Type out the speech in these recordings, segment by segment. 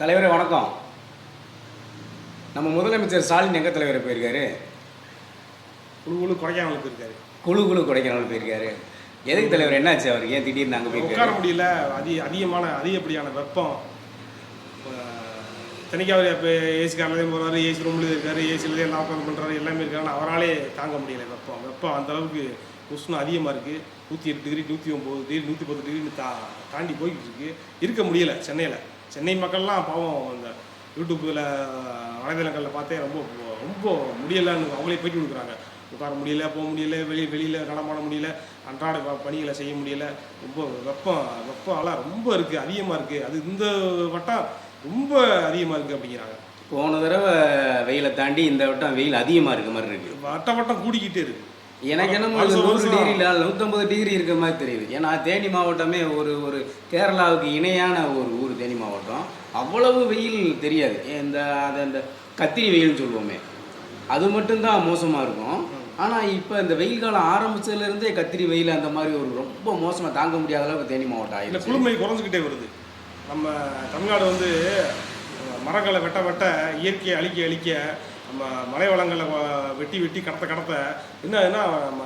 தலைவரே வணக்கம். நம்ம முதலமைச்சர் ஸ்டாலின் எங்க தலைவர் போயிருக்காரு? குழு குழு கொடைக்கானலுக்கு இருக்காரு குழு குழு கொடைக்கானல் போயிருக்காரு. எதுக்கு தலைவர் என்னாச்சு அவருக்கு ஏன் திடீர்னு அங்கே உட்கார போயிருக்காரு முடியல. அதி அதிகமான அதிகப்படியான வெப்பம். தனிக்கு அவர் இப்போ ஏசி காரில் போகிறாரு ஏசி ரூம்லேயே இருக்காரு ஏசிலேயே எல்லாம் உட்காந்து பண்ணுறாரு எல்லாமே இருக்காரு அவராலே தாங்க முடியல வெப்பம். வெப்பம் அந்த அளவுக்கு உஷ்ணம் அதிகமாக இருக்குது நூற்றி எட்டு டிகிரி நூற்றி ஒம்பது டிகிரி நூற்றி பத்து டிகிரி தா தாண்டி போய்கிட்டு இருக்கு. இருக்க முடியல சென்னையில். சென்னை மக்கள்லாம் பாவம் அந்த யூடியூப்பில் வலைதளங்களில் பார்த்தே ரொம்ப ரொம்ப முடியலைன்னு அவங்களே பேட்டி கொடுக்குறாங்க. உட்கார முடியல போக முடியல வெளியே வெளியில் நடமாட முடியல அன்றாட பணிகளை செய்ய முடியல. ரொம்ப வெப்பம் வெப்பம்லாம் ரொம்ப இருக்குது அதிகமாக இருக்குது அது இந்த வட்டம் ரொம்ப அதிகமாக இருக்குது அப்படிங்கிறாங்க. போன தடவை வெயிலை தாண்டி இந்த வட்டம் வெயில் அதிகமாக இருக்க மாதிரி இருக்கு. வட்ட வட்டம் கூடிக்கிட்டே இருக்கு. எனக்கு என்னமோ வருஷம் நூறு வருஷம். டிகிரியில் நூற்றம்பது டிகிரி இருக்கிற மாதிரி தெரியுது. ஏன்னா தேனி மாவட்டமே ஒரு ஒரு கேரளாவுக்கு இணையான ஒரு ஊர் தேனி மாவட்டம். அவ்வளவு வெயில் தெரியாது. இந்த அது அந்த கத்திரி வெயில்னு சொல்லுவோமே. அது மட்டும்தான் மோசமாக இருக்கும். ஆனால் இப்போ இந்த வெயில் காலம் ஆரம்பிச்சதுலேருந்தே கத்திரி வெயில் அந்த மாதிரி ஒரு ரொம்ப மோசமாக தாங்க முடியாத அளவுக்கு தேனி மாவட்டம் இல்லை ஆயிடுச்சு. குளுமை குறைஞ்சிக்கிட்டே வருது. நம்ம தமிழ்நாடு வந்து மரங்களை வெட்ட வெட்ட இயற்கையை அழிக்க அழிக்க நம்ம மலை வளங்களை வெட்டி வெட்டி கடத்த கடத்த என்னதுன்னா நம்ம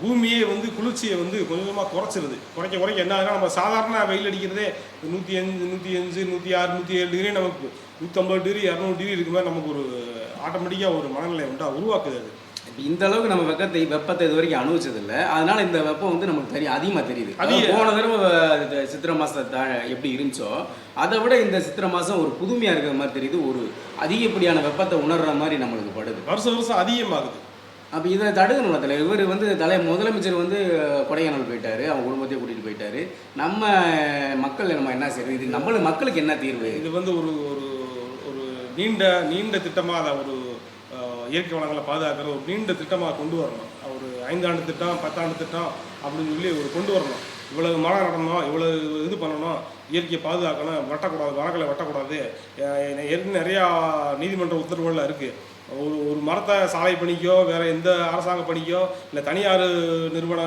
பூமியே வந்து குளிர்ச்சியை வந்து கொஞ்சம் கொஞ்சமாக குறைச்சிருது. குறைக்க குறைக்க என்ன ஆகுதுன்னா நம்ம சாதாரண வெயில் அடிக்கிறதே நூற்றி அஞ்சு நூற்றி அஞ்சு நூற்றி ஆறு நூற்றி ஏழு டிகிரி நமக்கு. நூற்றம்பது டிகிரி இரநூறு டிகிரி இருக்கும்போது மாதிரி நமக்கு ஒரு ஆட்டோமேட்டிக்காக ஒரு மனநிலை உண்டா உருவாக்குது அது. இப்ப இந்த அளவுக்கு நம்ம வெப்பத்தை வெப்பத்தை இது வரைக்கும் அனுபவிச்சது இல்ல அதனால இந்த வெப்பம் வந்து நமக்கு தெரியும் அதிகமாக தெரியுது. அதாவது போன தடவை சித்திரை மாசத்தை எப்படி இருந்துச்சோ அதை விட இந்த சித்திரை மாசம் ஒரு புதுமையா இருக்கிற மாதிரி தெரியுது. ஒரு அதிகப்படியான வெப்பத்தை உணர்ற மாதிரி நம்மளுக்கு படுது. வருஷம் வருஷம் அதிகமாகுது. அப்போ இதை தடுக்கணும் தலை. இவர் வந்து தலை முதலமைச்சர் வந்து கொடைக்கானல் போயிட்டாரு. அவங்க குடும்பத்தையும் கூட்டிட்டு போயிட்டாரு. நம்ம மக்கள் நம்ம என்ன செய்யறது? இது நம்மளுக்கு மக்களுக்கு என்ன தீர்வு? இது வந்து ஒரு ஒரு ஒரு நீண்ட நீண்ட திட்டமாக அதை ஒரு இயற்கை வளங்களை பாதுகாக்கிற ஒரு நீண்ட திட்டமாக கொண்டு வரணும். ஒரு ஐந்தாண்டு திட்டம் பத்தாண்டு திட்டம் அப்படின்னு சொல்லி ஒரு கொண்டு வரணும். இவ்வளவு மரம் நடணும் இவ்வளவு இது பண்ணணும் இயற்கையை பாதுகாக்கணும் வெட்டக்கூடாது மரங்களை வெட்டக்கூடாது. ஏற்கனவே நிறையா நீதிமன்ற உத்தரவுகள்லாம் இருக்குது ஒரு ஒரு மரத்தை சாலை பணிக்கோ வேற எந்த அரசாங்க பணிக்கோ இல்லை தனியார் நிறுவன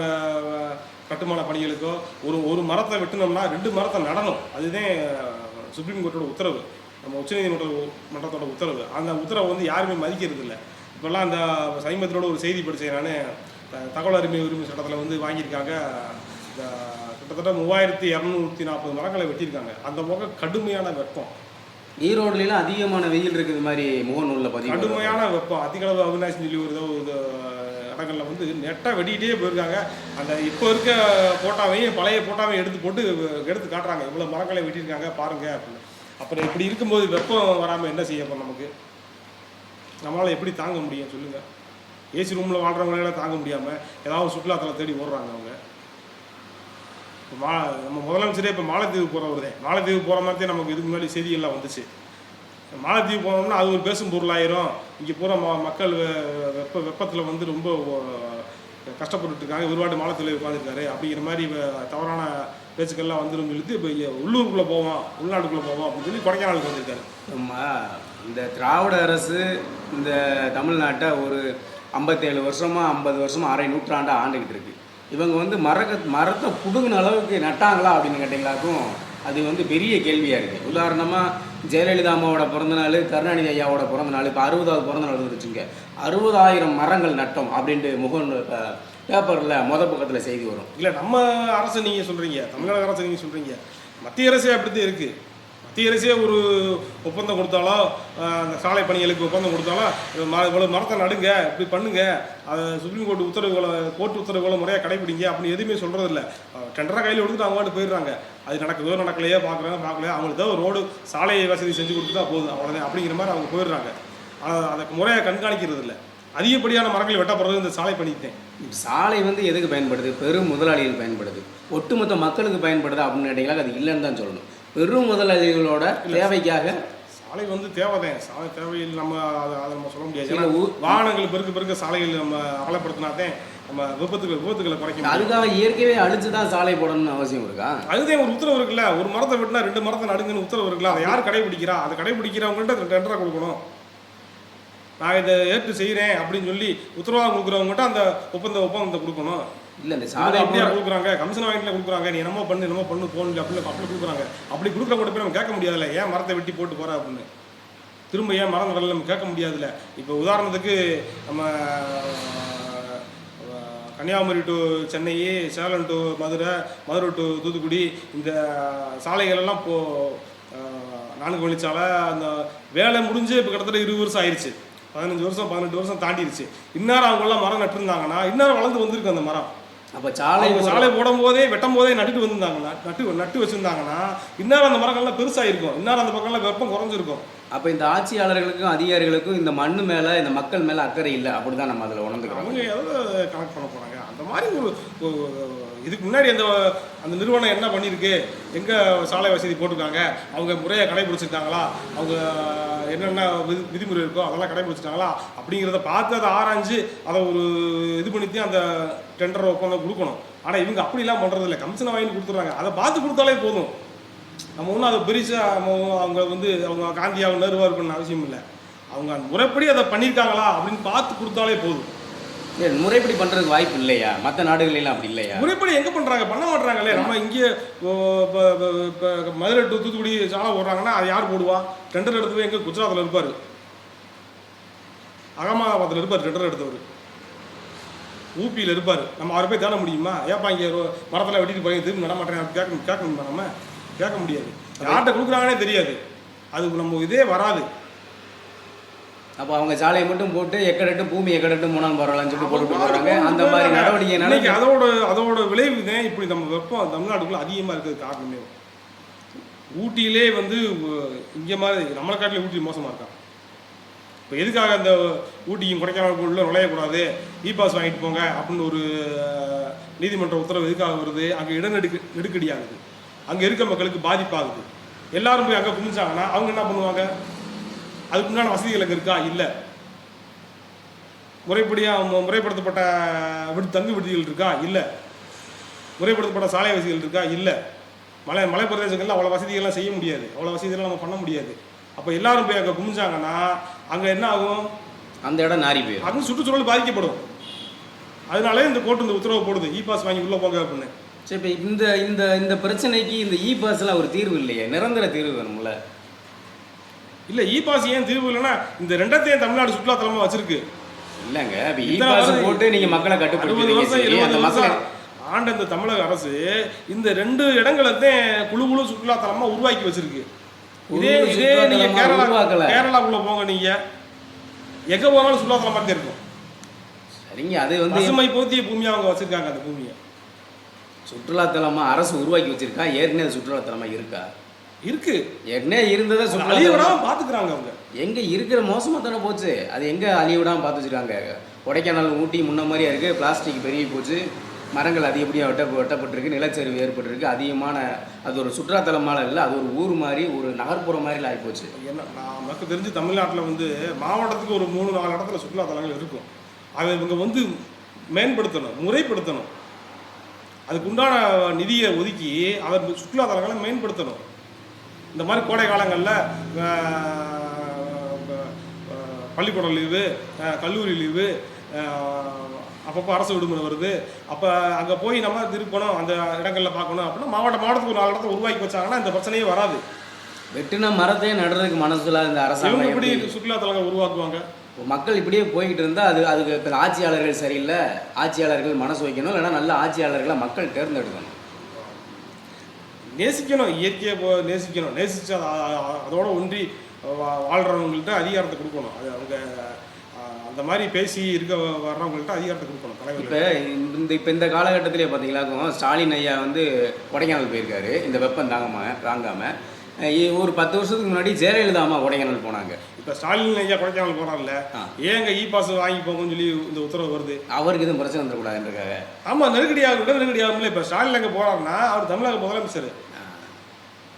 கட்டுமான பணிகளுக்கோ ஒரு ஒரு மரத்தை வெட்டினோம்னா ரெண்டு மரத்தை நடணும். அதுதான் சுப்ரீம் கோர்ட்டோட உத்தரவு. நம்ம உச்சநீதிமன்ற மன்றத்தோட உத்தரவு. அந்த உத்தரவை வந்து யாருமே மதிக்கிறது இல்லை இப்போல்லாம் அந்த சமீபத்திலோட ஒரு செய்தி படித்தேன் நான். தகவல் அறிமை உரிமை சட்டத்தில் வந்து வாங்கியிருக்காங்க. இந்த கிட்டத்தட்ட மூவாயிரத்தி இரநூத்தி நாற்பது மரங்களை வெட்டியிருக்காங்க. அந்த பக்கம் கடுமையான வெப்பம். ஈரோடுலாம் அதிகமான வெயில் இருக்குது மாதிரி முகநூலில் பதிவு கடுமையான வெப்பம். அதிகளவு அவினாசி சொல்லி ஒரு இதோ இடங்கள்ல வந்து நெட்டாக வெட்டிக்கிட்டே போயிருக்காங்க. அந்த இப்போ இருக்க போட்டாவையும் பழைய போட்டாவையும் எடுத்து போட்டு எடுத்து காட்டுறாங்க. இவ்வளோ மரங்களை வெட்டியிருக்காங்க பாருங்க அப்படின்னு. அப்புறம் இப்படி இருக்கும்போது வெப்பம் வராமல் என்ன செய்ய போறோம் நமக்கு? நம்மளால் எப்படி தாங்க முடியும் சொல்லுங்கள் ஏசி ரூமில் வாழ்கிறவங்களால தாங்க முடியாமல் ஏதாவது சுற்றுலாத்தலம் தேடி ஓடுறாங்க அவங்க. இப்போ மா நம்ம முதலமைச்சரே இப்போ மாலத்தீவு போகிறவர் தான் மாலத்தீவு போகிற மாதிரி நமக்கு இதுக்கு முன்னாடி செய்திகள்லாம் வந்துச்சு. மாலத்தீவு போனோம்னா அது ஒரு பேசும் பொருளாயிரும். இங்கே பூரா ம மக்கள் வெ- வெப்ப வெப்பத்தில் வந்து ரொம்ப கஷ்டப்பட்டுருக்காங்க கஷ்டப்பட்டுட்டு இருக்காங்க. ஒருபாடு உட்காந்துருக்காரு அப்படிங்கிற மாதிரி தவறான பேச்சுக்கள்லாம் வந்துடும் சொல்லிட்டு இப்போ உள்ளூருக்குள்ளே போவோம் உள்நாட்டுக்குள்ளே போவோம் அப்படின்னு சொல்லி கொடைக்கானலுக்கு வந்திருக்காரு. இந்த திராவிட அரசு இந்த தமிழ்நாட்டை ஒரு ஐம்பத்தேழு வருஷமா ஐம்பது வருஷமாக அரை நூற்றாண்டாக ஆண்டுக்கிட்டு இருக்கு. இவங்க வந்து மரக்க மரத்தை புடுங்கின அளவுக்கு நட்டாங்களா அப்படின்னு கேட்டீங்களாக்கும் அது வந்து பெரிய கேள்வியாக இருக்குது உதாரணமாக ஜெயலலிதா அம்மாவோட பிறந்தநாள் கருணாநிதி ஐயாவோட பிறந்தநாள் இப்போ அறுபதாவது பிறந்தநாள் வந்துருச்சுங்க. அறுபதாயிரம் மரங்கள் நட்டோம் அப்படின்ட்டு முகன் பேப்பரில் முத பக்கத்தில் செய்தி வரும். இல்லை நம்ம அரசு நீங்கள் சொல்கிறீங்க தமிழக அரசு நீங்கள் சொல்கிறீங்க மத்திய அரசே அப்படித்தான் இருக்குது மத்திய அரசே ஒரு ஒப்பந்தம் கொடுத்தாலோ அந்த சாலை பணிகளுக்கு ஒப்பந்தம் கொடுத்தாலோ ம இவ்வளோ மரத்தை நடுங்க இப்படி பண்ணுங்க. அதை சுப்ரீம் கோர்ட் உத்தரவுகளை கோர்ட் உத்தரவுகளை முறையாக கடைபிடிங்க அப்படின்னு எதுவுமே சொல்கிறதில்ல டெண்டராக கையில் கொடுத்துட்டு அவங்க போயிடுறாங்க. அது நடக்குதோ நடக்கலையோ பார்க்குறாங்க பார்க்கலையோ அவங்களுக்கு தான் ஒரு ரோடு சாலை வசதி செஞ்சு கொடுத்துட்டா போதும். அவ்வளோதான் அப்படிங்கிற மாதிரி அவங்க போயிடுறாங்க. ஆனால் அதை முறையாக கண்காணிக்கிறது இல்லை அதிகப்படியான மரங்கள் வெட்டப்படுறது இந்த சாலை பண்ணிட்டேன் சாலை வந்து எதுக்கு பயன்படுது? பெரும் முதலாளிகள் பயன்படுது. ஒட்டுமொத்த மக்களுக்கு பயன்படுது? அப்படின்னு கேட்டீங்களா அது இல்லைன்னு தான் சொல்லணும். பெரும் முதலாளிகளோட தேவைக்காக சாலை வந்து தேவைதான். சாலை தேவையில் நம்ம அதை அதை நம்ம சொல்ல முடியாது. ஏன்னா வாகனங்கள் பெருக்க பெருக்க சாலைகள் நம்ம அகலப்படுத்தினாதான் நம்ம விபத்துகள் விபத்துகளை குறைக்க முடியும். அதுக்காக இயற்கையை அழிச்சு தான் சாலை போடணும்னு அவசியம் இருக்கா? அதுதான் ஒரு உத்தரவு இருக்குல்ல. ஒரு மரத்தை வெட்டினா ரெண்டு மரத்தை நடுங்கன்னு உத்தரவு இருக்குல்ல. அதை யார் கடைபிடிக்கிறா? அதை கடைபிடிக்கிறவங்கள்ட்ட டெண்டராக கொடுக்கணும். நான் இதை ஏற்று செய்கிறேன் அப்படின்னு சொல்லி உத்தரவாதம் கொடுக்குறவங்ககிட்ட அந்த ஒப்பந்த ஒப்பந்தத்தை கொடுக்கணும். இல்லை இந்த சாலை அப்படியா கொடுக்குறாங்க? கமிஷன் வாங்கிட்டு கொடுக்குறாங்க. நீ என்னமோ பண்ணு என்னமோ பண்ணு போன்னு அப்படி அப்படி கொடுக்குறாங்க. அப்படி கொடுக்குற கூட போய் நம்ம கேட்க முடியாதுல்ல. ஏன் மரத்தை வெட்டி போட்டு போற அப்படின்னு? திரும்ப ஏன் மரம் நடல நம்ம கேட்க முடியாதுல்ல. இப்போ உதாரணத்துக்கு நம்ம Kanyakumari to Chennai Salem to Madurai Madurai to Thoothukudi இந்த சாலைகள் எல்லாம் இப்போ அஹ், நான்கு வழிச்சாலை அந்த வேலை முடிஞ்சு இப்போ கிட்டத்தட்ட இருபது வருஷம் ஆயிடுச்சு பதினஞ்சு வருஷம் பதினெட்டு வருஷம் தாண்டிடுச்சு இந்நேரம் அவங்கெல்லாம் மரம் நட்டுருந்தாங்கன்னா இந்நேரம் வளர்ந்து வந்திருக்கு அந்த மரம். அப்போ சாலை சாலை போடும் போதே வெட்டும் போதே நட்டுட்டு வந்திருந்தாங்கன்னா நட்டு நட்டு வச்சிருந்தாங்கன்னா இந்நேரம் அந்த மரங்கள்லாம் பெருசாயிருக்கும். இந்நேரம் அந்த பக்கம்லாம் வெப்பம் குறைஞ்சிருக்கும். அப்போ இந்த ஆட்சியாளர்களுக்கும் அதிகாரிகளுக்கும் இந்த மண்ணு மேலே இந்த மக்கள் மேலே அக்கறை இல்லை. அப்படி தான் நம்ம அதில் உணர்ந்துக்கிறோம். அவங்க எவ்வளோ கனெக்ட் பண்ண அந்த மாதிரி ஒரு இதுக்கு முன்னாடி அந்த அந்த நிறுவனம் என்ன பண்ணியிருக்கு எங்கே சாலை வசதி போட்டிருக்காங்க? அவங்க முறையை கடைபிடிச்சிருக்காங்களா? அவங்க என்னென்ன விதி விதிமுறை இருக்கோ அதெல்லாம் கடைபிடிச்சிட்டாங்களா அப்படிங்கிறத பார்த்து அதை ஆராய்ஞ்சு அதை ஒரு இது பண்ணிட்டு அந்த டெண்டர் ஒப்பந்தம் கொடுக்கணும். ஆனால் இவங்க அப்படிலாம் பண்ணுறது இல்லை. கமிஷனை வாங்கி கொடுத்துட்றாங்க. அதை பார்த்து கொடுத்தாலே போதும். நம்ம ஒன்றும் அதை பெருசாக அவங்க வந்து அவங்க காந்தியாக நேருவாக இருக்கணும்னு அவசியம் இல்லை. அவங்க முறைப்படி அதை பண்ணியிருக்காங்களா அப்படின்னு பார்த்து கொடுத்தாலே போதும். முறைப்படி பண்ணுறதுக்கு வாய்ப்பு இல்லையா? மற்ற நாடுகளெல்லாம் அப்படி இல்லையா? முறைப்படி எங்க பண்றாங்க? பண்ண மாட்டாங்களே நம்ம இங்கே ஓ, ப- ப- ப- மதுரை டு தூத்துக்குடி சாலை போடுறாங்கன்னா அது யார் போடுவா? டெண்டர் எடுத்து போய் எங்க? குஜராத்தில் இருப்பாரு. அகமதாபாத்தில் இருப்பார் டெண்டர் எடுத்தவர். ஊபியில் இருப்பார். நம்ம அவரை போய் தேட முடியுமா? ஏப்பா இங்கே மரத்தில் வெட்டிட்டு போய் திரும்பி நட மாட்டேன். கேட்க கேட்க முடியுமா நம்ம? கேட்க முடியாது. யார்கிட்ட கொடுக்குறாங்கன்னே தெரியாது. அது நம்ம இதே வராது. அப்போ அவங்க சாலையை மட்டும் போட்டு எக்கடட்டும் பூமி எக்கடட்டும் மூணாம் பரவாயில்லன்னு சொல்லிட்டு போட்டுட்டு போகிறாங்க அந்த மாதிரி நடவடிக்கை இன்னைக்கு நடக்க அதோட அதோட விளைவு தான் இப்படி நம்ம வெப்பம் தமிழ்நாட்டுக்குள்ள அதிகமாக இருக்கிறது காரணமே ஊட்டியிலே வந்து இங்க மாதிரி நம்மளை காட்டிலே ஊட்டி மோசமா இருக்கான் இப்போ எதுக்காக அந்த ஊட்டிக்கும் கொடைக்கானலுக்குள்ள நுழையக்கூடாது? இ பாஸ் வாங்கிட்டு போங்க அப்படின்னு ஒரு நீதிமன்ற உத்தரவு எதுக்காக வருது? அங்கே இடநெடுக்கு நெருக்கடியாகுது. அங்கே இருக்க மக்களுக்கு பாதிப்பாகுது. எல்லாரும் போய் அங்கே குமிச்சாங்கன்னா அவங்க என்ன பண்ணுவாங்க? அதுக்கு உண்டான வசதிகள் அங்கே இருக்கா? இல்லை. முறைப்படியாக முறைப்படுத்தப்பட்ட விடு தங்கு விடுதிகள் இருக்கா? இல்லை. முறைப்படுத்தப்பட்ட சாலை வசதிகள் இருக்கா? இல்லை. மலை மலை பிரதேசங்கள்ல அவ்வளோ வசதிகள்லாம் செய்ய முடியாது. அவ்வளோ வசதிகள்லாம் நம்ம பண்ண முடியாது. அப்போ எல்லாரும் போய் அங்கே குமிஞ்சாங்கன்னா அங்கே என்ன ஆகும்? அந்த இடம் நாரி போயிடும் அங்கே சுற்றுச்சூழல் பாதிக்கப்படும். அதனாலே இந்த கோர்ட்டு இந்த உத்தரவு போடுது. இ பாஸ் வாங்கி உள்ளே போங்க அப்படின்னு. சரி இப்போ இந்த இந்த இந்த பிரச்சனைக்கு இந்த இ பாஸ்லாம் ஒரு தீர்வு இல்லையே. நிரந்தர தீர்வு வேணும்ல. இல்லை இ பாஸ் ஏன் தீர்வு இல்லைன்னா இந்த ரெண்டத்தையும் தமிழ்நாடு சுற்றுலாத்தலமாக வச்சிருக்கு. இல்லைங்க இப்போ போட்டு நீங்கள் மக்களை வருஷம் ஆண்ட இந்த தமிழக அரசு இந்த ரெண்டு இடங்களைத்தான் குழு குழு சுற்றுலாத்தலமா உருவாக்கி வச்சிருக்கு. இதே இதே நீங்க சுற்றுலாத்தலமா கேரளா. கேரளாக்குள்ள போங்க நீங்க. எங்க போனாலும் சுற்றுலாத்தலமா தான் இருக்கும். சரிங்க அது வந்து பசுமை போத்திய பூமியா அவங்க வச்சிருக்காங்க அந்த பூமியை. சுற்றுலாத்தலமா அரசு உருவாக்கி வச்சிருக்கா? ஏற்கனவே அது சுற்றுலாத்தலமா இருக்கா? இருக்கு. ஏற்கனவே இருந்ததை அழிய சுற்றுலா விடாம பாத்துக்கிறாங்க அவங்க. எங்க இருக்கிற மோசமா தானே போச்சு. அது எங்க அழிய விடாம பார்த்து வச்சிருக்காங்க? கொடைக்கானல் ஊட்டி முன்ன மாதிரியா இருக்கு. பிளாஸ்டிக் பெருகி போச்சு. மரங்கள் அதிகப்படியாக வெட்ட வெட்டப்பட்டிருக்கு. நிலச்சரிவு ஏற்பட்டிருக்கு. அதிகமான அது ஒரு சுற்றுலாத்தலமாக இல்லை அது ஒரு ஊர் மாதிரி ஒரு நகர்ப்புறம் மாதிரி ஆகி போச்சு. என்ன நான் எனக்கு தெரிஞ்சு தமிழ்நாட்டில் வந்து மாவட்டத்துக்கு ஒரு மூணு நாலு இடத்துல சுற்றுலாத்தலங்கள் இருக்கும். அதை இவங்க வந்து மேம்படுத்தணும் முறைப்படுத்தணும். அதுக்கு உண்டான நிதியை ஒதுக்கி அதை சுற்றுலாத்தலங்களை மேம்படுத்தணும். இந்த மாதிரி கோடை காலங்களில் பள்ளிக்கூடம் லீவு கல்லூரி லீவு அப்பப்போ அரசு விடுமுறை வருது. அப்போ அங்கே போய் நம்ம திருப்பணும் அந்த இடங்களில் பார்க்கணும் அப்படின்னா மாவட்ட மாவட்டத்துக்கு ஒரு நாலு இடத்த உருவாக்கி வச்சாங்கன்னா இந்த பிரச்சனையே வராது. வெட்டின மரத்தையே நடுறதுக்கு மனசுல இந்த அரசாங்கம் எப்படி சுற்றுலாத்தலங்கள் உருவாக்குவாங்க? மக்கள் இப்படியே போய்கிட்டு இருந்தால் அது அதுக்கு ஆட்சியாளர்கள் சரியில்லை. ஆட்சியாளர்கள் மனசு வைக்கணும் இல்லைன்னா நல்ல ஆட்சியாளர்களை மக்கள் தேர்ந்தெடுக்கணும். நேசிக்கணும் இயற்கையை போ நேசிக்கணும். அ- அதோட ஒன்றி வா- வாழ்றவங்கள்ட்ட அதிகாரத்தை கொடுக்கணும். அது அவங்க அந்த மாதிரி பேசி இருக்க வர்றவங்கள்ட்ட அதிகாரத்தை கொடுக்கணும் இப்போ தலைவர்கள் இந்த இப்போ இந்த காலகட்டத்திலே பார்த்தீங்களாக்கும் ஸ்டாலின் ஐயா வந்து கொடைக்கானல் போயிருக்காரு. இந்த வெப்பம் தாங்காம தாங்காம. அஹ் இ- ஒரு பத்து வருஷத்துக்கு முன்னாடி ஜெயலலிதா அம்மா கொடைக்கானல் போனாங்க. இப்போ ஸ்டாலின் ஐயா கொடைக்கானல் ஆ. ஏங்க இ பாஸ் வாங்கி போங்கன்னு சொல்லி இந்த உத்தரவு வருது. அவருக்கு எதுவும் பிரச்சனை வந்துடக்கூடாதுன்றக்காக. ஆமா நெருக்கடியாக இடம் நெருக்கடியாகும்ல. இப்போ ஸ்டாலின் அங்கே போறாருன்னா அவர் தமிழக முதலமைச்சர்.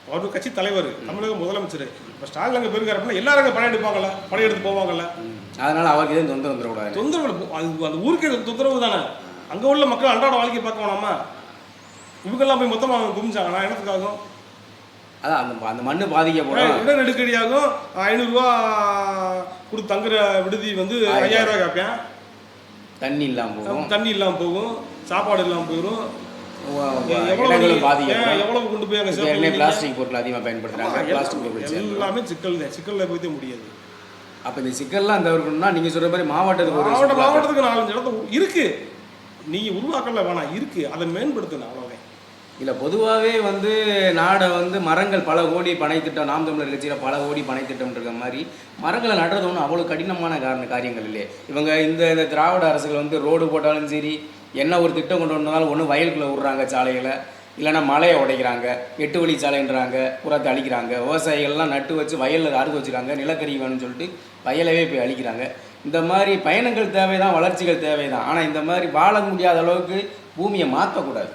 அவர் கட்சி தலைவர் தமிழக முதலமைச்சர். இப்போ ஸ்டாலின் அங்கே போயிருக்காரு அப்படின்னா எல்லாரும் அங்கே படம் எடுத்து போவாங்கல்ல? அதனால அவருக்கு எதுவும் தொந்தரவு வந்துடக்கூடாது. தொந்தரவு அது அந்த ஊருக்கே தொந்தரவு தானே? அங்கே உள்ள மக்கள் அன்றாட வாழ்க்கையை பார்க்க வேணாமா? இவங்கெல்லாம் போய் மொத்தமாக குமிஞ்சாங்கன்னா என்னத்துக்காகும்? அதான் அந்த அந்த மண்ணு பாதிக்கப்படும் இட நெருக்கடியாகும். ஐநூறுரூவா கொடுத்து தங்குற விடுதி வந்து ஐயாயிரம் ரூபாய் கேட்பேன். தண்ணி இல்லாமல் போகும். தண்ணி இல்லாமல் போகும். சாப்பாடு இல்லாமல் போயிடும் எவ்வளவு எவ்வளவு கொண்டு போய் அங்கே பிளாஸ்டிக் பொருட்கள் அதிகமாக பயன்படுத்துகிறாங்க பிளாஸ்டிக் பொருட்கள் எல்லாமே சிக்கல் தான் சிக்கலில் போய்த்தே முடியாது. அப்போ இந்த சிக்கல்லாம் தவிர்க்கணும்னா நீங்கள் சொல்கிற மாதிரி மாவட்டத்துக்கு ஒரு மாவட்ட மாவட்டத்துக்கு நாலஞ்சு இடத்த இருக்கு. நீங்க உருவாக்கல வேணாம் இருக்கு. அதை மேம்படுத்தணும் அவ்வளவுதான். இல்லை பொதுவாகவே வந்து நாடை வந்து மரங்கள் பல கோடி பனை திட்டம் நாம் தமிழர் கட்சியில் பல கோடி பனை திட்டம் இருக்க மாதிரி மரங்களை நடுறது ஒன்றும் அவ்வளோ கடினமான காரண காரியங்கள் இல்லையே. இவங்க இந்த இந்த திராவிட அரசுகள் வந்து ரோடு போட்டாலும் சரி என்ன ஒரு திட்டம் கொண்டு வந்தாலும் ஒன்று வயலுக்குள்ளே விட்றாங்க சாலையில் இல்லைன்னா மலையை உடைக்கிறாங்க எட்டு வழி சாலைன்றாங்க புறத்தை அழிக்கிறாங்க விவசாயிகள்லாம் நட்டு வச்சு வயலில் அறுத்து வச்சுக்கிறாங்க நிலக்கரி வேணும்னு சொல்லிட்டு வயலவே போய் அழிக்கிறாங்க. இந்த மாதிரி பயணங்கள் தேவை தான் வளர்ச்சிகள் தேவை தான் ஆனால் இந்த மாதிரி வாழ முடியாத அளவுக்கு பூமியை மாற்றக்கூடாது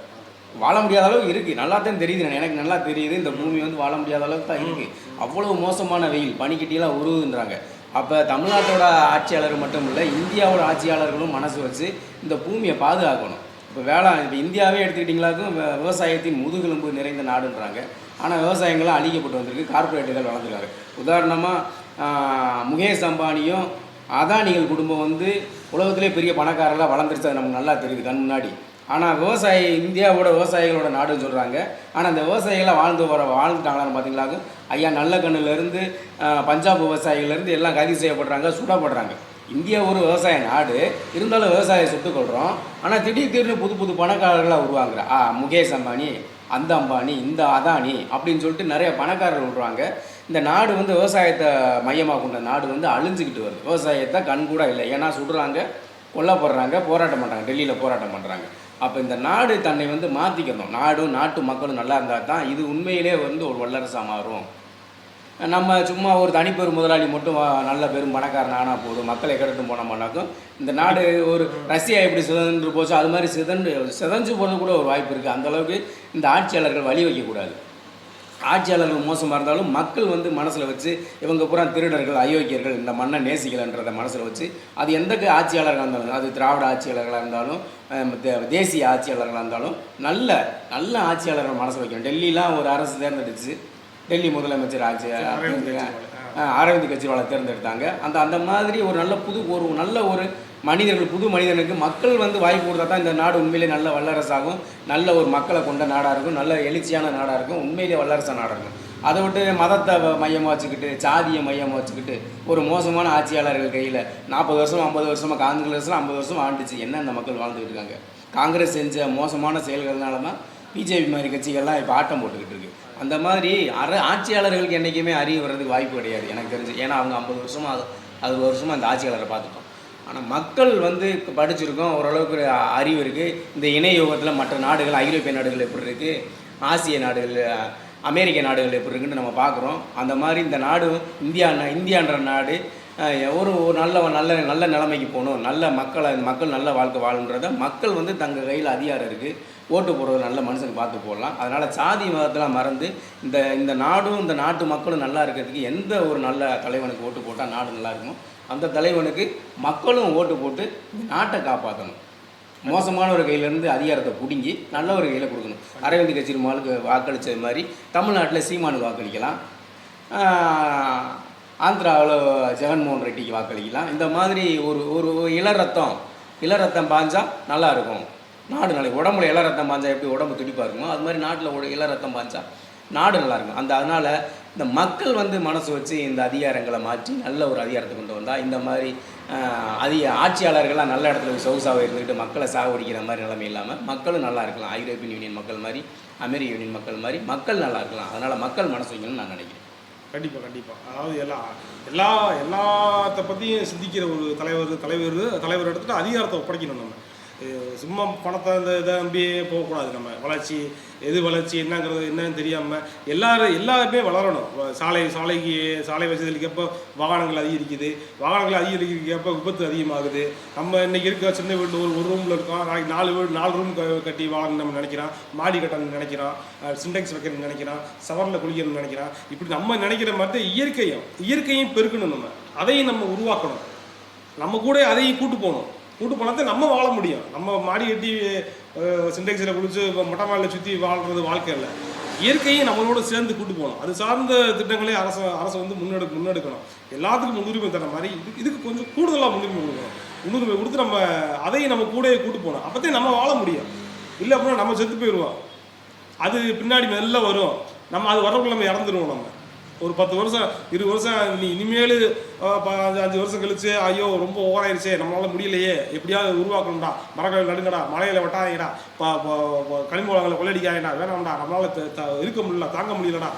வாழ முடியாத அளவுக்கு இருக்குது நல்லா தான் தெரியுது. எனக்கு நல்லா தெரியுது. இந்த பூமி வந்து வாழ முடியாத அளவுக்கு தான் இருக்குது அவ்வளவு மோசமான வெயில். பனிக்கட்டியெல்லாம் உருவுன்றாங்க அப்போ தமிழ்நாட்டோட ஆட்சியாளர் மட்டும் இல்லை இந்தியாவோட ஆட்சியாளர்களும் மனசு வச்சு இந்த பூமியை பாதுகாக்கணும். இப்போ வேளாண் இப்போ இந்தியாவே எடுத்துக்கிட்டிங்களாக்கும் விவசாயத்தின் முதுகெலும்பு நிறைந்த நாடுன்றாங்க. ஆனால் விவசாயங்கள்லாம் அழிக்கப்பட்டு வந்திருக்கு கார்பரேட்டுகள் வளர்ந்துருக்காங்க. உதாரணமாக முகேஷ் அம்பானியும் அதானிகள் குடும்பம் வந்து உலகத்திலே பெரிய பணக்காரர்களாக வளர்ந்துருச்சு அது நமக்கு நல்லா தெரியுது. கண் முன்னாடி. ஆனால் விவசாயி இந்தியாவோட விவசாயிகளோட நாடுன்னு சொல்கிறாங்க ஆனால் அந்த விவசாயிகளாக வாழ்ந்து வர வாழ்ந்துட்டாங்களான்னு பார்த்தீங்களாக்கும் ஐயா நல்ல கண்ணுலேருந்து பஞ்சாப் விவசாயிகள்லேருந்து எல்லாம் கைது செய்யப்படுறாங்க சுடப்படுறாங்க. இந்தியா ஒரு விவசாய நாடு. இருந்தாலும் விவசாயியை சுட்டுக்கொள்கிறோம் ஆனால் திடீர் திடீர்னு புது புது பணக்காரர்களாக உருவாங்க ஆ முகேஷ் அம்பானி அந்த அம்பானி இந்த அதானி அப்படின்னு சொல்லிட்டு நிறைய பணக்காரர்கள் விடுறாங்க இந்த நாடு வந்து விவசாயத்தை மையமாக கொண்ட நாடு வந்து அழிஞ்சுக்கிட்டு வருது. விவசாயத்தை கண் கூட இல்லை. ஏன்னா சுடுறாங்க கொல்லப்படுறாங்க போராட்டம் பண்ணுறாங்க டெல்லியில் போராட்டம் பண்ணுறாங்க அப்போ இந்த நாடு தன்னை வந்து மாற்றிக்கணும் நாடும் நாட்டு மக்களும் நல்லா இருந்தால் தான் இது உண்மையிலே வந்து ஒரு வல்லரசாக மாறும். நம்ம சும்மா ஒரு தனிப்பெரும் முதலாளி மட்டும் நல்ல பெரும் பணக்காரன் ஆனால் போதும். மக்களை கடந்து போனோம்னாக்கும் இந்த நாடு ஒரு ரஷ்யா எப்படி சிதன்று போச்சோ அது மாதிரி சிதன்று சிதஞ்சு போகிறது கூட ஒரு வாய்ப்பு இருக்குது அந்த அளவுக்கு இந்த ஆட்சியாளர்கள் வழி வைக்கக்கூடாது ஆட்சியாளர்கள் மோசமாக இருந்தாலும் மக்கள் வந்து மனசில் வச்சு இவங்க பூரா திருடர்கள் அயோக்கியர்கள் இந்த மண்ணை நேசிக்கலன்றதை மனசில் வச்சு அது எந்த ஆட்சியாளர்களாக இருந்தாலும் அது திராவிட ஆட்சியாளர்களாக இருந்தாலும் தேசிய ஆட்சியாளர்களாக இருந்தாலும் நல்ல நல்ல ஆட்சியாளர்கள் மனசில் வைக்கணும். டெல்லிலாம் ஒரு அரசு தேர்ந்தெடுத்து டெல்லி முதலமைச்சர் ஆட்சி அரவிந்த் கெஜ்ரிவாலை தேர்ந்தெடுத்தாங்க. அந்த அந்த மாதிரி ஒரு நல்ல புது ஒரு நல்ல ஒரு மனிதர்கள் புது மனிதனுக்கு மக்கள் வந்து வாய்ப்பு கொடுத்தா தான் இந்த நாடு உண்மையிலே நல்ல வல்லரசாகும் நல்ல ஒரு மக்களை கொண்ட நாடாக இருக்கும் நல்ல எழுச்சியான நாடாக இருக்கும் உண்மையிலே வல்லரசா நாடாக இருக்கும். அதை விட்டு மதத்தை மையமாக வச்சுக்கிட்டு சாதியை மையமாக வச்சுக்கிட்டு ஒரு மோசமான ஆட்சியாளர்கள் கையில் நாற்பது வருஷம் ஐம்பது வருஷமாக காங்கிரஸ்லாம் ஐம்பது வருஷம் ஆண்டுச்சு. என்ன இந்த மக்கள் வாழ்ந்துகிட்டு இருக்காங்க? காங்கிரஸ் செஞ்ச மோசமான செயல்கள்னால தான் பிஜேபி மாதிரி கட்சிகள்லாம் இப்போ ஆட்டம் போட்டுக்கிட்டு இருக்கு. அந்த மாதிரி அர ஆட்சியாளர்களுக்கு என்றைக்குமே அறிவு வர்றதுக்கு வாய்ப்பு கிடையாது எனக்கு தெரிஞ்சு. ஏன்னா அவங்க ஐம்பது வருஷமாக அது அறுபது வருஷமாக அந்த ஆட்சியாளரை பார்த்துட்டோம். ஆனால் மக்கள் வந்து இப்போ படிச்சிருக்கோம் ஓரளவுக்கு அறிவு இருக்குது இந்த இணையுகத்தில் மற்ற நாடுகள் ஐரோப்பிய நாடுகள் எப்படி இருக்குது ஆசிய நாடுகள் அமெரிக்க நாடுகள் எப்படி இருக்குன்னு நம்ம பார்க்குறோம். அந்த மாதிரி இந்த நாடு இந்தியா இந்தியான்ற நாடு ஒரு ஒரு நல்ல நல்ல நல்ல நிலைமைக்கு போகணும். நல்ல மக்களை மக்கள் நல்ல வாழ்க்கை வாழன்றத மக்கள் வந்து தங்கள் கையில் அதிகாரம் இருக்குது ஓட்டு போடுறது நல்ல மனுஷன் பார்த்து போடலாம். அதனால் சாதி மதத்தெலாம் மறந்து இந்த இந்த நாடும் இந்த நாட்டு மக்களும் நல்லா இருக்கிறதுக்கு எந்த ஒரு நல்ல தலைவனுக்கு ஓட்டு போட்டால் நாடு நல்லா இருக்கும் அந்த தலைவனுக்கு மக்களும் ஓட்டு போட்டு இந்த நாட்டை காப்பாற்றணும் மோசமான ஒரு கையிலேருந்து அதிகாரத்தை பிடுங்கி நல்ல ஒரு கையில் கொடுக்கணும். அரவிந்த் கெஜ்ரிவாலுக்கு வாக்களித்தது மாதிரி தமிழ்நாட்டில் சீமானுக்கு வாக்களிக்கலாம். ஆந்திராவில் ஜெகன்மோகன் ரெட்டிக்கு வாக்களிக்கலாம். இந்த மாதிரி ஒரு ஒரு இள ரத்தம் இள ரத்தம் நாடு நாளை உடம்புல இள ரத்தம் எப்படி உடம்பு துடிப்பாக இருக்குமோ அது மாதிரி நாட்டில் இளரத்தம் இள ரத்தம் நாடு நல்லா இருக்கும். அந்த அதனால் இந்த மக்கள் வந்து மனசு வச்சு இந்த அதிகாரங்களை மாற்றி நல்ல ஒரு அதிகாரத்தை கொண்டு வந்தால் இந்த மாதிரி அதிக ஆட்சியாளர்கள்லாம் நல்ல இடத்துல போய் சொகுசாக இருந்துக்கிட்டு மக்களை சாகடிக்கிற மாதிரி நிலைமை இல்லாமல் மக்களும் நல்லா இருக்கலாம். ஐரோப்பியன் யூனியன் மக்கள் மாதிரி அமெரிக்க யூனியன் மக்கள் மாதிரி மக்கள் நல்லா இருக்கலாம். அதனால் மக்கள் மனசு வைக்கணும்னு நான் நினைக்கிறேன். கண்டிப்பாக கண்டிப்பாக அதாவது எல்லா எல்லா எல்லாத்த பற்றியும் சிந்திக்கிற ஒரு தலைவர் தலைவர் தலைவர் எடுத்துகிட்டு அதிகாரத்தை ஒப்படைக்கணும் நம்ம. சும்மா பணத்தை இந்த இதை நம்பியே போகக்கூடாது நம்ம. வளர்ச்சி எது வளர்ச்சி என்னங்கிறது என்னன்னு தெரியாமல் எல்லாரும் எல்லாருமே வளரணும். சாலை சாலைக்கு சாலை வசதிக்கப்போ வாகனங்கள் அதிகரிக்குது. வாகனங்கள் அதிகரிக்கிறப்போ விபத்து அதிகமாகுது. நம்ம இன்றைக்கி இருக்க சின்ன வீட்டில் ஒரு ஒரு ரூமில் இருக்கோம். நாளைக்கு நாலு வீடு நாலு ரூம் கட்டி வாழணும்னு நம்ம நினைக்கிறோம் மாடி கட்டணும்னு நினைக்கிறோம் சிண்டெக்ஸ் வைக்கணும்னு நினைக்கிறோம் சவரில் குளிக்கணும்னு நினைக்கிறோம் இப்படி நம்ம நினைக்கிற மாதிரி இயற்கையும் இயற்கையும் பெருக்கணும் நம்ம. அதையும் நம்ம உருவாக்கணும். நம்ம கூட அதையும் கூட்டு போகணும். கூட்டு போனால் தான் நம்ம வாழ முடியும். நம்ம மாடி கட்டி சிண்டெக்ஸில் குளிச்சு இப்போ மொட்டை மாடியில் சுற்றி வாழ்கிறது வாழ்க்கை இல்லை. இயற்கையும் நம்மளோட சேர்ந்து கூட்டு போகணும். அது சார்ந்த திட்டங்களே அரசு அரசு வந்து முன்னெடு முன்னெடுக்கணும். எல்லாத்துக்கும் முன்னுரிமை தர மாதிரி இதுக்கு இதுக்கு கொஞ்சம் கூடுதலாக முன்னுரிமை கொடுக்கணும். முன்னுரிமை கொடுத்து நம்ம அதையும் நம்ம கூடயே கூட்டு போகணும். அப்போதே நம்ம வாழ முடியும். இல்லை அப்படின்னா நம்ம செத்து போயிடுவோம் அது பின்னாடி மெல்ல வரும். நம்ம அது வரக்குள்ள நம்ம இறந்துருவோம் நம்ம. ஒரு பத்து வருஷம் இருபது வருஷம் நீ இனிமேல் அஞ்சு வருஷம் கழிச்சு ஐயோ ரொம்ப ஓவராயிருச்சே நம்மளால முடியலையே எப்படியாவது உருவாக்கணும்டா மரங்கள் நடுங்கடா மலையில வெட்டாதீங்கடா ப- ப- வளங்களை வேணாம்டா நம்மளால த- இருக்க முடியல தாங்க முடியலடா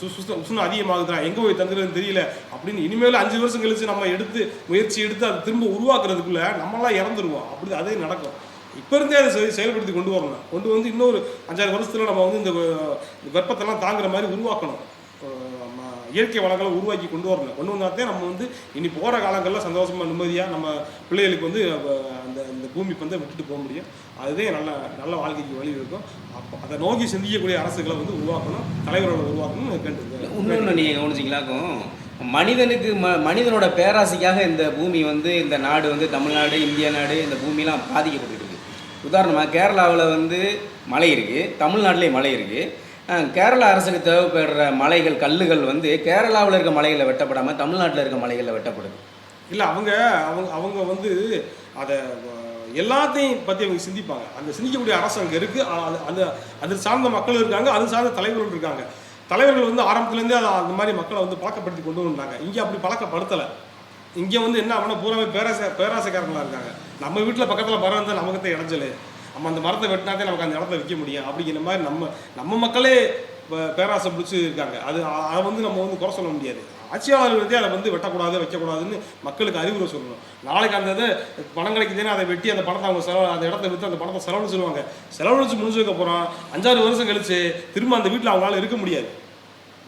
சு- உஷ்ணம் அதிகமாகுதுடா எங்கே போய் தங்குறதுன்னு தெரியல அப்படின்னு இனிமேல் அஞ்சு வருஷம் கழிச்சு நம்ம எடுத்து முயற்சி எடுத்து அதை திரும்ப உருவாக்குறதுக்குள்ள நம்மளாம் இறந்துருவோம் அப்படி அதே நடக்கும். இப்போ இருந்தே அதை செயல்படுத்தி கொண்டு வரணும். கொண்டு வந்து இன்னொரு அஞ்சாறு வருஷத்துல நம்ம வந்து இந்த வெப்பத்தெல்லாம் தாங்குற மாதிரி உருவாக்கணும். இயற்கை வளங்களை உருவாக்கி கொண்டு வரணும். கொண்டு வந்தாத்தே நம்ம வந்து இனி போகிற காலங்களில் சந்தோஷமாக நிம்மதியாக நம்ம பிள்ளைகளுக்கு வந்து அந்த அந்த இந்த பூமிக்கு வந்து விட்டுட்டு போக முடியும். அதுவே நல்ல நல்ல வாழ்க்கைக்கு வழி இருக்கும். அப்போ அதை நோக்கி சிந்திக்கக்கூடிய அரசுகளை வந்து உருவாக்கணும் தலைவர்களை உருவாக்கணும் கேட்டு இன்னொன்று நீங்கள் கவனிச்சிங்களாக்கும் மனிதனுக்கு ம மனிதனோட பேராசைக்காக இந்த பூமி வந்து இந்த நாடு வந்து தமிழ்நாடு இந்திய நாடு இந்த பூமிலாம் பாதிக்கப்பட்டு இருக்குது உதாரணமாக கேரளாவில் வந்து மலை இருக்குது தமிழ்நாட்டிலே மலை இருக்குது கேரளா அரசுக்கு தேவைப்படுற மலைகள் கல்லுகள் வந்து கேரளாவில் இருக்க மலைகளை வெட்டப்படாமல் தமிழ்நாட்டில் இருக்க மலைகளில் வெட்டப்படுது. இல்லை அவங்க அவங்க அவங்க வந்து அதை எல்லாத்தையும் பற்றி அவங்க சிந்திப்பாங்க. அந்த சிந்திக்கக்கூடிய அரசு அங்கே இருக்குது அது அந்த அது சார்ந்த மக்கள் இருக்காங்க அது சார்ந்த தலைவர்கள் இருக்காங்க. தலைவர்கள் வந்து ஆரம்பத்துலேருந்தே அதை அந்த மாதிரி மக்களை வந்து பழக்கப்படுத்தி கொண்டு வந்தாங்க. இங்கே அப்படி பழக்கப்படுத்தலை. இங்கே வந்து என்ன அவனை பூராவே பேராசை பேராசைக்காரங்களாக இருக்காங்க. நம்ம வீட்டில் பக்கத்தில் மரம் இருந்தால் நமக்கு தான் இடைஞ்சல். நம்ம அந்த மரத்தை வெட்டினாதே நமக்கு அந்த இடத்த விற்க முடியும். அப்படிங்கிற மாதிரி நம்ம நம்ம மக்களே பேராசை பிடிச்சி இருக்காங்க அது அதை வந்து நம்ம வந்து குறை சொல்ல முடியாது. ஆட்சியாளர்கள் வந்து அதை வந்து வெட்டக்கூடாது வைக்கக்கூடாதுன்னு மக்களுக்கு அறிவுரை சொல்லணும். நாளைக்கு அந்த இதை பணம் கிடைக்குதுன்னு அதை வெட்டி அந்த பணத்தை அவங்க செலவு அந்த இடத்த விற்று அந்த பணத்தை செலவழிச்சிருவாங்க செலவழிச்சு முடிஞ்சதுக்கு அப்புறம் அஞ்சாறு வருஷம் கழிச்சு திரும்ப அந்த வீட்டில் அவங்களால இருக்க முடியாது.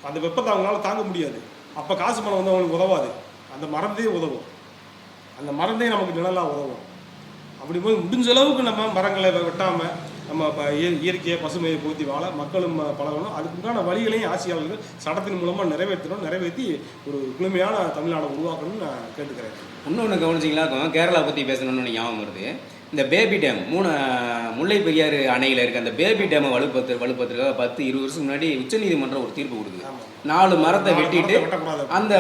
அந்த வெப்பத்தை அவங்களால தாங்க முடியாது. அப்போ காசு பணம் வந்து அவங்களுக்கு உதவாது. அந்த மரந்தே உதவும். அந்த மரந்தே நமக்கு நிழலாக உதவும். அப்படி போய் முடிஞ்ச அளவுக்கு நம்ம மரங்களை வெட்டாமல் நம்ம இப்போ இயற்கையை பசுமையை போற்றி வாழ மக்களும் பழகணும். அதுக்குண்டான வழிகளையும் ஆட்சியாளர்கள் சட்டத்தின் மூலமாக நிறைவேற்றணும் நிறைவேற்றி ஒரு குளுமையான தமிழ்நாடை உருவாக்கணும்னு நான் கேட்டுக்கிறேன். இன்னொன்று கவனிச்சிங்களா? கேரளா பற்றி பேசணும்னு ஞாபகம் வருது. இந்த பேபி டேம் மூணு முல்லை பெரியாறு அணையில் இருக்க அந்த பேபி டேமை வலுப்பத்து வலுப்பத்துக்காக பத்து இருபது வருஷம் முன்னாடி உச்சநீதிமன்றம் ஒரு தீர்ப்பு கொடுக்குது. நாலு மரத்தை வெட்டிட்டு அந்த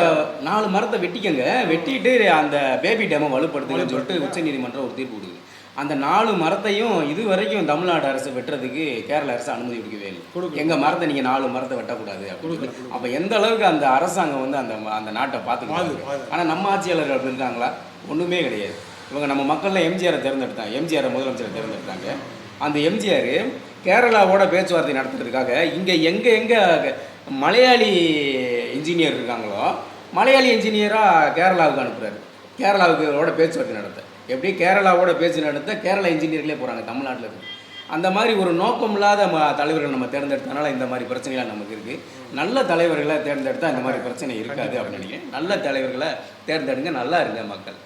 நாலு மரத்தை வெட்டிக்கங்க. வெட்டிட்டு அந்த பேபி டேமை வலுப்படுத்துங்கன்னு சொல்லிட்டு உச்சநீதிமன்றம் ஒரு தீர்ப்பு கொடுக்குது. அந்த நாலு மரத்தையும் இது வரைக்கும் தமிழ்நாடு அரசு வெட்டுறதுக்கு கேரள அரசு அனுமதி கொடுக்கவே இல்லை. கொடுக்கல. எங்க மரத்தை நீங்க நாலு மரத்தை வெட்டக்கூடாது அப்படின்னு அப்ப எந்த அளவுக்கு அந்த அரசாங்கம் வந்து அந்த அந்த நாட்டை பாது, பார்த்துக்கிறாங்க பாது. ஆனா நம்ம ஆட்சியாளர்கள் அப்படி இருக்காங்களா? ஒண்ணுமே கிடையாது. இவங்க நம்ம மக்கள்லாம் எம்ஜிஆரை தேர்ந்தெடுத்தாங்க. எம்ஜிஆரை முதலமைச்சரை தேர்ந்தெடுத்தாங்க. அந்த எம்ஜிஆர் கேரளாவோட பேச்சுவார்த்தை நடத்துறதுக்காக இங்கே எங்கே எங்கே மலையாளி இன்ஜினியர் இருக்காங்களோ மலையாளி இன்ஜினியராக கேரளாவுக்கு அனுப்புகிறாரு கேரளாவுக்கு பேச்சுவார்த்தை நடத்த. எப்படி? கேரளாவோட பேச்சு நடத்த கேரளா இன்ஜினியர்களே போகிறாங்க தமிழ்நாட்டில் இருக்கு அந்த மாதிரி ஒரு நோக்கம் இல்லாத ம தலைவர்கள் நம்ம தேர்ந்தெடுத்தனால இந்த மாதிரி பிரச்சனைகள் நமக்கு இருக்குது நல்ல தலைவர்களை தேர்ந்தெடுத்தால் இந்த மாதிரி பிரச்சனை இருக்காது அப்படின்னு நினைக்கிறேன். நல்ல தலைவர்களை தேர்ந்தெடுங்க நல்லா இருங்க மக்கள்.